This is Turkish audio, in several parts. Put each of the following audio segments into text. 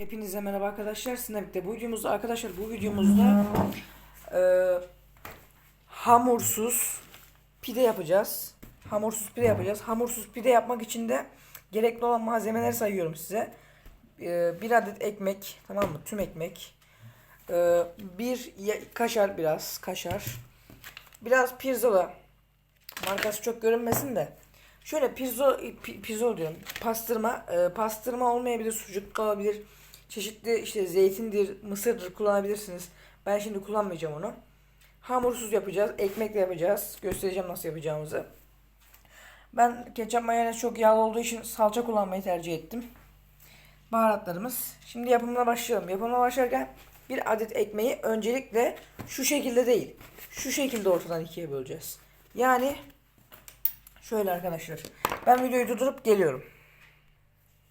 Hepinize merhaba arkadaşlar. Sizinle birlikte bu videomuzda arkadaşlar bu videomuzda e, hamursuz pide yapacağız. Hamursuz pide yapacağız. Hamursuz pide yapmak için de gerekli olan malzemeleri sayıyorum size. E, bir adet ekmek, tamam mı? Tüm ekmek. E, bir kaşar biraz, kaşar. Biraz pirzola. Markası çok görünmesin de. Şöyle pirzo, pi- pirzola diyorum. Pastırma. e, pastırma olmayabilir, sucuk olabilir. Çeşitli işte zeytindir, mısırdır kullanabilirsiniz. Ben şimdi kullanmayacağım onu. Hamursuz yapacağız. Ekmekle yapacağız. Göstereceğim nasıl yapacağımızı. Ben ketçap mayonez çok yağlı olduğu için salça kullanmayı tercih ettim. Baharatlarımız. Şimdi yapımına başlayalım. Yapımına başlarken bir adet ekmeği öncelikle şu şekilde değil. Şu şekilde ortadan ikiye böleceğiz. Yani şöyle arkadaşlar. Ben videoyu durdurup geliyorum.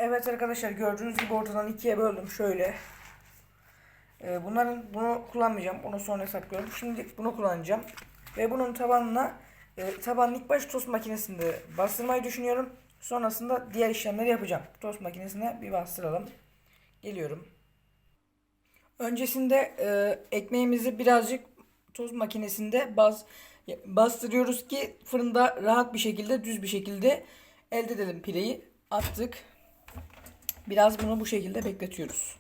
Evet arkadaşlar gördüğünüz gibi ortadan ikiye böldüm şöyle. Ee, bunların bunu kullanmayacağım. Bunu sonra saklıyorum. Şimdi bunu kullanacağım. Ve bunun tabanına e, tabanın ilk baş tost makinesinde bastırmayı düşünüyorum. Sonrasında diğer işlemleri yapacağım. Tost makinesine bir bastıralım. Geliyorum. Öncesinde e, ekmeğimizi birazcık tost makinesinde baz bastırıyoruz ki fırında rahat bir şekilde düz bir şekilde elde edelim pireyi. Attık. Biraz bunu bu şekilde bekletiyoruz.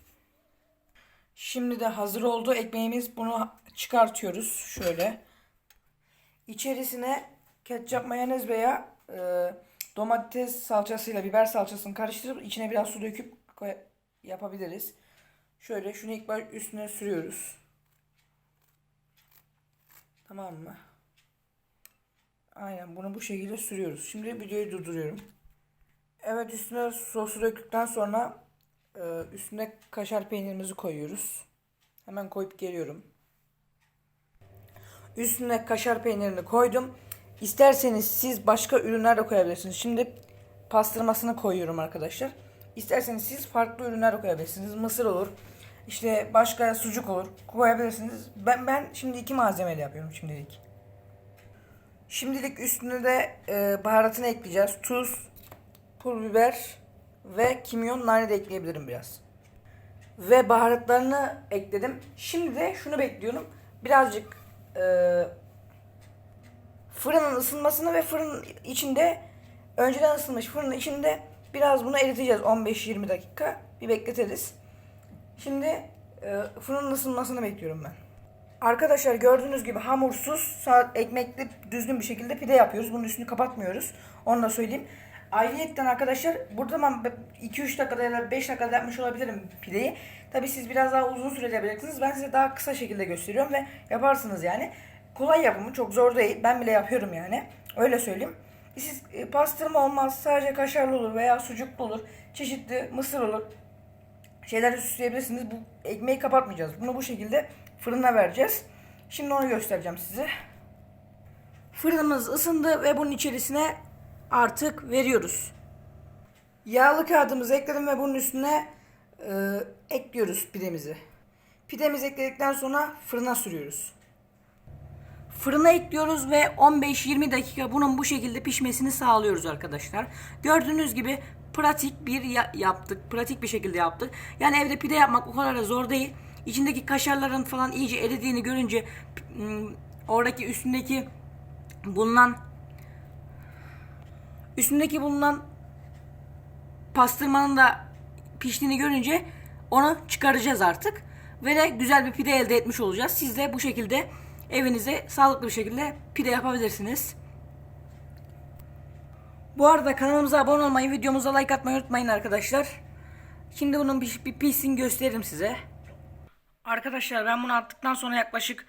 Şimdi de hazır oldu ekmeğimiz. Bunu çıkartıyoruz şöyle. İçerisine ketçap, mayonez veya e, domates salçasıyla biber salçasını karıştırıp içine biraz su döküp yapabiliriz. Şöyle şunu ilk baş üstüne sürüyoruz. Tamam mı? Aynen bunu bu şekilde sürüyoruz. Şimdi videoyu durduruyorum. Evet üstüne sosu döktükten sonra e, üstüne kaşar peynirimizi koyuyoruz. Hemen koyup geliyorum. Üstüne kaşar peynirini koydum. İsterseniz siz başka ürünler de koyabilirsiniz. Şimdi pastırmasını koyuyorum arkadaşlar. İsterseniz siz farklı ürünler de koyabilirsiniz. Mısır olur. İşte başka sucuk olur. Koyabilirsiniz. Ben ben şimdi iki malzemeyle yapıyorum şimdilik. Şimdilik üstüne de e, baharatını ekleyeceğiz. Tuz, pul biber ve kimyon nane de ekleyebilirim biraz. Ve baharatlarını ekledim. Şimdi de şunu bekliyorum. Birazcık e, fırının ısınmasını ve fırının içinde önceden ısınmış fırının içinde biraz bunu eriteceğiz 15-20 dakika. Bir bekletiriz. Şimdi e, fırının ısınmasını bekliyorum ben. Arkadaşlar gördüğünüz gibi hamursuz ekmekli düzgün bir şekilde pide yapıyoruz. Bunun üstünü kapatmıyoruz. Onu da söyleyeyim. Ayrıyetten arkadaşlar burada ben 2-3 dakikada ya da 5 dakikada yapmış olabilirim pideyi. Tabi siz biraz daha uzun sürede yapacaksınız. Ben size daha kısa şekilde gösteriyorum ve yaparsınız yani. Kolay yapımı çok zor değil. Ben bile yapıyorum yani. Öyle söyleyeyim. Siz e, pastırma olmaz sadece kaşarlı olur veya sucuklu olur. Çeşitli mısır olur şeyler süsleyebilirsiniz. Bu ekmeği kapatmayacağız. Bunu bu şekilde fırına vereceğiz. Şimdi onu göstereceğim size. Fırınımız ısındı ve bunun içerisine artık veriyoruz. Yağlı kağıdımızı ekledim ve bunun üstüne e, ekliyoruz pidemizi. Pidemizi ekledikten sonra fırına sürüyoruz. Fırına ekliyoruz ve 15-20 dakika bunun bu şekilde pişmesini sağlıyoruz arkadaşlar. Gördüğünüz gibi pratik bir ya- yaptık. Pratik bir şekilde yaptık. Yani evde pide yapmak o kadar da zor değil. İçindeki kaşarların falan iyice eridiğini görünce m, oradaki üstündeki bulunan üstündeki bulunan pastırmanın da piştiğini görünce onu çıkaracağız artık. Ve de güzel bir pide elde etmiş olacağız. Siz de bu şekilde evinize sağlıklı bir şekilde pide yapabilirsiniz. Bu arada kanalımıza abone olmayı, videomuza like atmayı unutmayın arkadaşlar. Şimdi bunun bir, bir pişsin gösteririm size. Arkadaşlar ben bunu attıktan sonra yaklaşık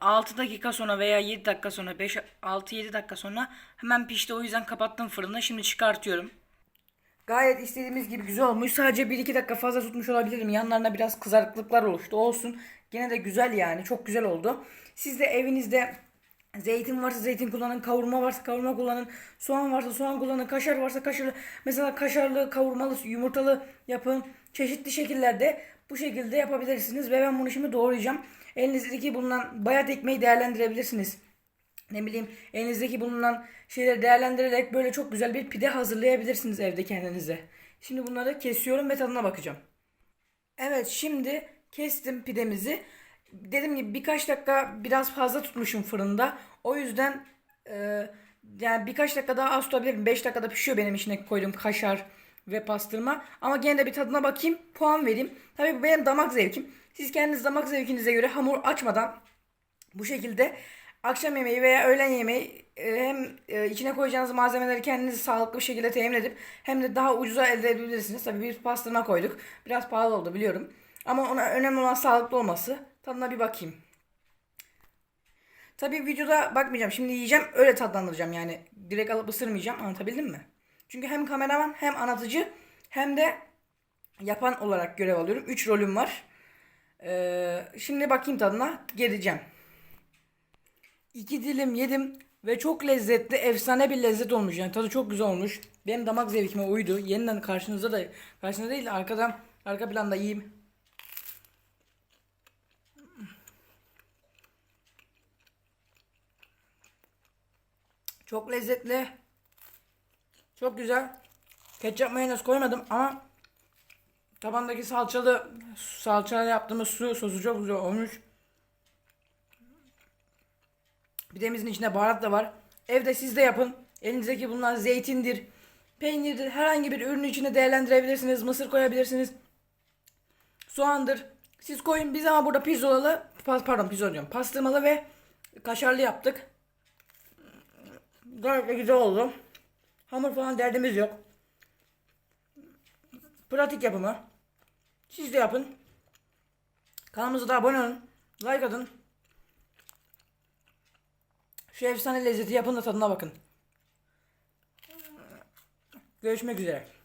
6 dakika sonra veya 7 dakika sonra 5 6-7 dakika sonra hemen pişti. O yüzden kapattım fırını. Şimdi çıkartıyorum. Gayet istediğimiz gibi güzel olmuş. Sadece 1-2 dakika fazla tutmuş olabilirim. Yanlarına biraz kızarıklıklar oluştu. Olsun. Gene de güzel yani. Çok güzel oldu. Siz de evinizde zeytin varsa zeytin kullanın. Kavurma varsa kavurma kullanın. Soğan varsa soğan kullanın. Kaşar varsa kaşarlı. Mesela kaşarlı, kavurmalı, yumurtalı yapın. Çeşitli şekillerde bu şekilde yapabilirsiniz. Ve ben bunu şimdi doğrayacağım. Elinizdeki bulunan bayat ekmeği değerlendirebilirsiniz ne bileyim elinizdeki bulunan şeyleri değerlendirerek böyle çok güzel bir pide hazırlayabilirsiniz evde kendinize. Şimdi bunları kesiyorum ve tadına bakacağım. Evet şimdi kestim pidemizi. Dediğim gibi birkaç dakika biraz fazla tutmuşum fırında. O yüzden e, yani birkaç dakika daha az tutabilirim. 5 dakikada pişiyor benim içine koyduğum kaşar ve pastırma. Ama gene de bir tadına bakayım. Puan vereyim. Tabii bu benim damak zevkim. Siz kendiniz damak zevkinize göre hamur açmadan bu şekilde akşam yemeği veya öğlen yemeği e, hem e, içine koyacağınız malzemeleri kendiniz sağlıklı bir şekilde temin edip hem de daha ucuza elde edebilirsiniz. Tabii bir pastırma koyduk. Biraz pahalı oldu biliyorum. Ama ona önemli olan sağlıklı olması. Tadına bir bakayım. Tabii videoda bakmayacağım. Şimdi yiyeceğim öyle tadlandıracağım yani. Direkt alıp ısırmayacağım. Anlatabildim mi? Çünkü hem kameraman hem anlatıcı hem de yapan olarak görev alıyorum. 3 rolüm var. Ee, şimdi bakayım tadına geleceğim. İki dilim yedim ve çok lezzetli, efsane bir lezzet olmuş. Yani tadı çok güzel olmuş. Benim damak zevkime uydu. Yeniden karşınızda da, karşınızda değil de arkadan, arka planda yiyeyim. Çok lezzetli. Çok güzel. Ketçap mayonez koymadım ama tabandaki salçalı salçayla yaptığımız su sosu çok güzel olmuş. Pidemizin içinde baharat da var. Evde siz de yapın. Elinizdeki bunlar zeytindir, peynirdir. Herhangi bir ürünün içine değerlendirebilirsiniz. Mısır koyabilirsiniz. Soğandır. Siz koyun. Biz ama burada pirzolalı, pa- pardon pirzola diyorum. Pastırmalı ve kaşarlı yaptık. Gayet güzel oldu. Hamur falan derdimiz yok. Pratik yapımı. Siz de yapın. Kanalımıza da abone olun. Like atın. Şu efsane lezzeti yapın da tadına bakın. Görüşmek üzere.